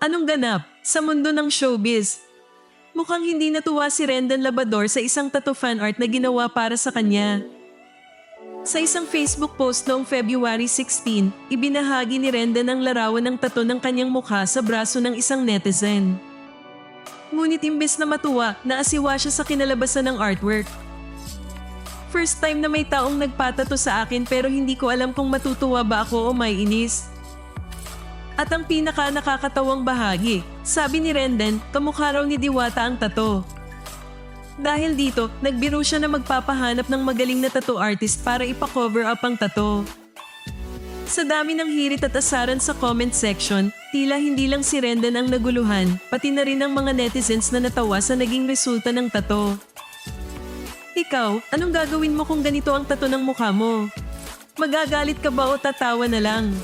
Anong ganap sa mundo ng showbiz? Mukhang hindi natuwa si Rendan Labador sa isang tattoo fan art na ginawa para sa kanya. Sa isang Facebook post noong February 16, ibinahagi ni Rendan ang larawan ng tattoo ng kanyang mukha sa braso ng isang netizen. Ngunit imbes na matuwa, naasiwa siya sa kinalabasan ng artwork. First time na may taong nagpatato sa akin pero hindi ko alam kung matutuwa ba ako o may inis. At ang pinaka nakakatawang bahagi, sabi ni Renden, kamukha raw ni Diwata ang tato. Dahil dito, nagbiro siya na magpapahanap ng magaling na tattoo artist para ipa-cover up ang tato. Sa dami ng hirit at asaran sa comment section, tila hindi lang si Renden ang naguluhan, pati na rin ang mga netizens na natawa sa naging resulta ng tato. Ikaw, anong gagawin mo kung ganito ang tato ng mukha mo? Magagalit ka ba o tatawa na lang?